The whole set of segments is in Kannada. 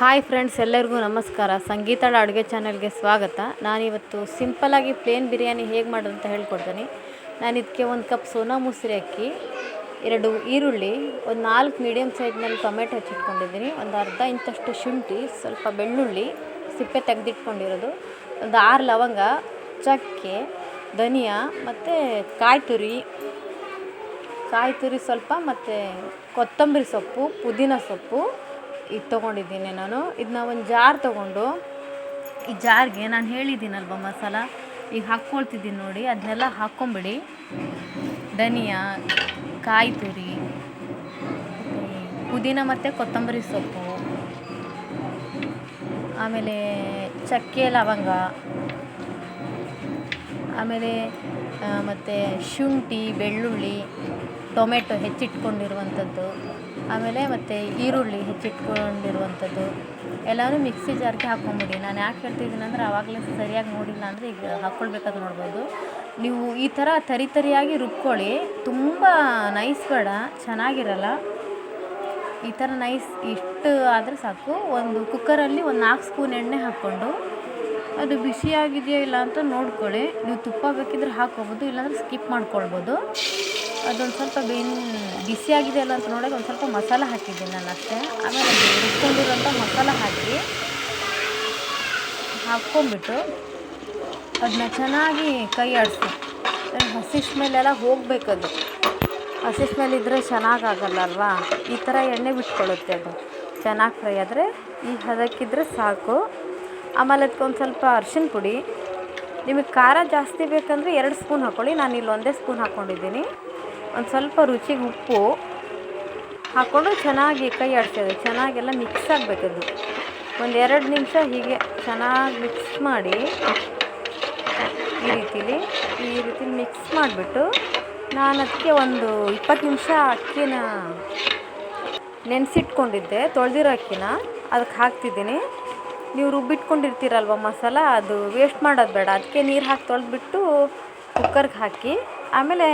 ಹಾಯ್ ಫ್ರೆಂಡ್ಸ್ ಎಲ್ಲರಿಗೂ ನಮಸ್ಕಾರ. ಸಂಗೀತಾಳ ಅಡುಗೆ ಚಾನಲ್ಗೆ ಸ್ವಾಗತ. ನಾನಿವತ್ತು ಸಿಂಪಲಾಗಿ ಪ್ಲೇನ್ ಬಿರಿಯಾನಿ ಹೇಗೆ ಮಾಡೋದು ಅಂತ ಹೇಳ್ಕೊಡ್ತೀನಿ. ನಾನು ಇದಕ್ಕೆ ಒಂದು ಕಪ್ ಸೋನಾ ಮುಸ್ರಿ ಅಕ್ಕಿ, ಎರಡು ಈರುಳ್ಳಿ, ಒಂದು ನಾಲ್ಕು ಮೀಡಿಯಮ್ ಸೈಜ್ನಲ್ಲಿ ಟೊಮೆಟೊ ಹಚ್ಚಿಟ್ಕೊಂಡಿದ್ದೀನಿ. ಒಂದು ಅರ್ಧ ಇಂಚಷ್ಟು ಶುಂಠಿ, ಸ್ವಲ್ಪ ಬೆಳ್ಳುಳ್ಳಿ, ಸಿಪ್ಪೆ ತೆಗೆದಿಟ್ಕೊಂಡಿರೋದು. ಒಂದು ಆರು ಲವಂಗ, ಚಕ್ಕೆ, ಧನಿಯಾ, ಮತ್ತು ಕಾಯಿ ತುರಿ. ಕಾಯಿ ತುರಿ ಸ್ವಲ್ಪ, ಮತ್ತು ಕೊತ್ತಂಬರಿ ಸೊಪ್ಪು, ಪುದೀನ ಸೊಪ್ಪು. ಇದು ತೊಗೊಂಡಿದ್ದೀನಿ ನಾನು. ಇದನ್ನ ಒಂದು ಜಾರ್ ತೊಗೊಂಡು. ಈ ಜಾರ್ಗೆ ನಾನು ಹೇಳಿದ್ದೀನಲ್ವ ಮಸಾಲ? ಈಗ ಹಾಕ್ಕೊಳ್ತಿದ್ದೀನಿ ನೋಡಿ. ಅದನ್ನೆಲ್ಲ ಹಾಕ್ಕೊಂಬಿಡಿ. ಧನಿಯಾ ಕಾಯಿ ತುರಿ ಪುದೀನ ಮತ್ತು ಕೊತ್ತಂಬರಿ ಸೊಪ್ಪು, ಆಮೇಲೆ ಚಕ್ಕೆ, ಲವಂಗ, ಆಮೇಲೆ ಮತ್ತು ಶುಂಠಿ, ಬೆಳ್ಳುಳ್ಳಿ, ಟೊಮೆಟೊ ಹೆಚ್ಚಿಟ್ಕೊಂಡಿರುವಂಥದ್ದು ಆಮೇಲೆ ಮತ್ತು ಈರುಳ್ಳಿ ಹೆಚ್ಚಿಟ್ಕೊಂಡಿರುವಂಥದ್ದು. ಎಲ್ಲನೂ ಮಿಕ್ಸಿ ಜಾರ್ಗೆ ಹಾಕ್ಕೊಂಬಿಡಿ ನಾನು ಯಾಕೆ ಹೇಳ್ತಿದ್ದೀನಿ ಅಂದರೆ ಆವಾಗಲೇ ಸರಿಯಾಗಿ ನೋಡಿಲ್ಲ ಅಂದರೆ ಈಗ ಹಾಕ್ಕೊಳ್ಬೇಕಾದ್ರೆ ನೋಡ್ಬೋದು. ನೀವು ಈ ಥರ ತರಿ ತರಿಯಾಗಿ ರುಬ್ಕೊಳ್ಳಿ. ತುಂಬ ನೈಸ್ ಬೇಡ, ಚೆನ್ನಾಗಿರಲ್ಲ. ಈ ಥರ ನೈಸ್ ಇಷ್ಟು ಆದರೆ ಸಾಕು. ಒಂದು ಕುಕ್ಕರಲ್ಲಿ ಒಂದು ನಾಲ್ಕು ಸ್ಪೂನ್ ಎಣ್ಣೆ ಹಾಕ್ಕೊಂಡು ಅದು ಬಿಸಿಯಾಗಿದೆಯೋ ಇಲ್ಲ ಅಂತ ನೋಡ್ಕೊಳ್ಳಿ. ನೀವು ತುಪ್ಪ ಬೇಕಿದ್ರೆ ಹಾಕ್ಕೊಬೋದು, ಇಲ್ಲಾಂದರೆ ಸ್ಕಿಪ್ ಮಾಡ್ಕೊಳ್ಬೋದು. ಅದೊಂದು ಸ್ವಲ್ಪ ಬೇನ್ ಬಿಸಿಯಾಗಿದೆ ಅಲ್ಲ ಅಂತ ನೋಡೋಕೆ ಒಂದು ಸ್ವಲ್ಪ ಮಸಾಲ ಹಾಕಿದ್ದೀನಿ ನಾನು ಅಷ್ಟೇ. ಆಮೇಲೆ ರುಬ್ಕೊಂಡಿರೋಂಥ ಮಸಾಲ ಹಾಕಿ ಹಾಕ್ಕೊಂಬಿಟ್ಟು ಅದನ್ನ ಚೆನ್ನಾಗಿ ಕೈ ಆಡಿಸಿ. ಹಸಿ ಸ್ಮೆಲ್ಲೆಲ್ಲ ಹೋಗಬೇಕದು ಹಸಿ ಸ್ಮೆಲ್ ಇದ್ದರೆ ಚೆನ್ನಾಗಾಗಲ್ಲ ಅಲ್ವಾ? ಈ ಥರ ಎಣ್ಣೆ ಬಿಟ್ಕೊಳ್ಳುತ್ತೆ ಅದು. ಚೆನ್ನಾಗಿ ಫ್ರೈ ಆದರೆ ಈ ಹದಕ್ಕಿದ್ರೆ ಸಾಕು. ಆಮೇಲೆ ಅದಕ್ಕೊಂದು ಸ್ವಲ್ಪ ಅರ್ಶಿನ ಪುಡಿ. ನಿಮಗೆ ಖಾರ ಜಾಸ್ತಿ ಬೇಕಂದರೆ ಎರಡು ಸ್ಪೂನ್ ಹಾಕ್ಕೊಳ್ಳಿ ನಾನು ಇಲ್ಲಿ ಒಂದೇ ಸ್ಪೂನ್ ಹಾಕ್ಕೊಂಡಿದ್ದೀನಿ ಒಂದು ಸ್ವಲ್ಪ ರುಚಿಗೆ ಉಪ್ಪು ಹಾಕ್ಕೊಂಡು ಚೆನ್ನಾಗಿ ಕೈ ಆಡಿಸೋದು ಚೆನ್ನಾಗೆಲ್ಲ ಮಿಕ್ಸ್ ಆಗಬೇಕದು ಒಂದು ಎರಡು ನಿಮಿಷ ಹೀಗೆ ಚೆನ್ನಾಗಿ ಮಿಕ್ಸ್ ಮಾಡಿ ಈ ರೀತಿಲಿ, ಈ ರೀತಿ ಮಿಕ್ಸ್ ಮಾಡಿಬಿಟ್ಟು ನಾನು ಅದಕ್ಕೆ ಒಂದು ಇಪ್ಪತ್ತು ನಿಮಿಷ ಅಕ್ಕಿನ ನೆನೆಸಿಟ್ಕೊಂಡಿದ್ದೆ, ತೊಳೆದಿರೋ ಅಕ್ಕಿನ. ಅದಕ್ಕೆ ಹಾಕ್ತಿದ್ದೀನಿ. ನೀವು ರುಬ್ಬಿಟ್ಕೊಂಡಿರ್ತೀರಲ್ವ ಮಸಾಲ, ಅದು ವೇಸ್ಟ್ ಮಾಡೋದು ಬೇಡ. ಅದಕ್ಕೆ ನೀರು ಹಾಕಿ ತೊಳೆದ್ಬಿಟ್ಟು ಕುಕ್ಕರ್ಗೆ ಹಾಕಿ. ಆಮೇಲೆ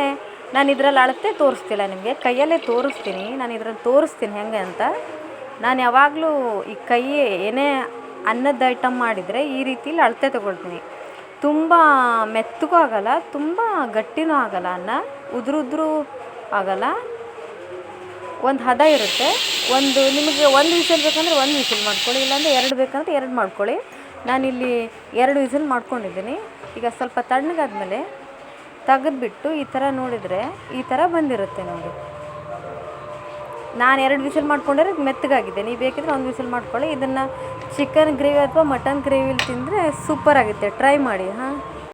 ನಾನು ಇದ್ರಲ್ಲಿ ಅಳತೆ ತೋರಿಸ್ತಿಲ್ಲ ನಿಮಗೆ, ಕೈಯಲ್ಲೇ ತೋರಿಸ್ತೀನಿ, ನಾನು ಇದ್ರಲ್ಲಿ ತೋರಿಸ್ತೀನಿ ಹೆಂಗೆ ಅಂತ. ನಾನು ಯಾವಾಗಲೂ ಈ ಕೈ ಏನೇ ಅನ್ನದ ಐಟಮ್ ಮಾಡಿದರೆ ಈ ರೀತಿಲಿ ಅಳತೆ ತೊಗೊಳ್ತೀನಿ. ತುಂಬ ಮೆತ್ತಗೂ ಆಗಲ್ಲ, ತುಂಬ ಗಟ್ಟಿನೂ ಆಗಲ್ಲ ಅನ್ನ, ಉದುರು ಉದುರು ಆಗಲ್ಲ. ಒಂದು ಹದ ಇರುತ್ತೆ, ಒಂದು ನಿಮಗೆ ಒಂದು ವಿಸಿಲ್ ಬೇಕಂದರೆ ಒಂದು ವಿಸಿಲ್ ಮಾಡ್ಕೊಳ್ಳಿ, ಇಲ್ಲಾಂದರೆ ಎರಡು ಬೇಕಂದ್ರೆ ಎರಡು ಮಾಡ್ಕೊಳ್ಳಿ. ನಾನಿಲ್ಲಿ ಎರಡು ವಿಸಿಲ್ ಮಾಡ್ಕೊಂಡಿದ್ದೀನಿ. ಈಗ ಸ್ವಲ್ಪ ತಣ್ಣಗಾದ್ಮೇಲೆ ತೆಗೆದ್ಬಿಟ್ಟು ಈ ಥರ ನೋಡಿದರೆ ಈ ಥರ ಬಂದಿರುತ್ತೆ ನೋಡಿ. ನಾನು ಎರಡು ವಿಸಿಲ್ ಮಾಡ್ಕೊಂಡ್ರೆ ಮೆತ್ತಗಾಗಿದೆ. ನೀವು ಬೇಕಿದ್ರೆ ಒಂದು ವಿಸಿಲ್ ಮಾಡ್ಕೊಳ್ಳಿ. ಇದನ್ನು ಚಿಕನ್ ಗ್ರೇವಿ ಅಥವಾ ಮಟನ್ ಗ್ರೇವಿಲಿ ತಿಂದರೆ ಸೂಪರ್ ಆಗುತ್ತೆ. ಟ್ರೈ ಮಾಡಿ, ಹಾಂ?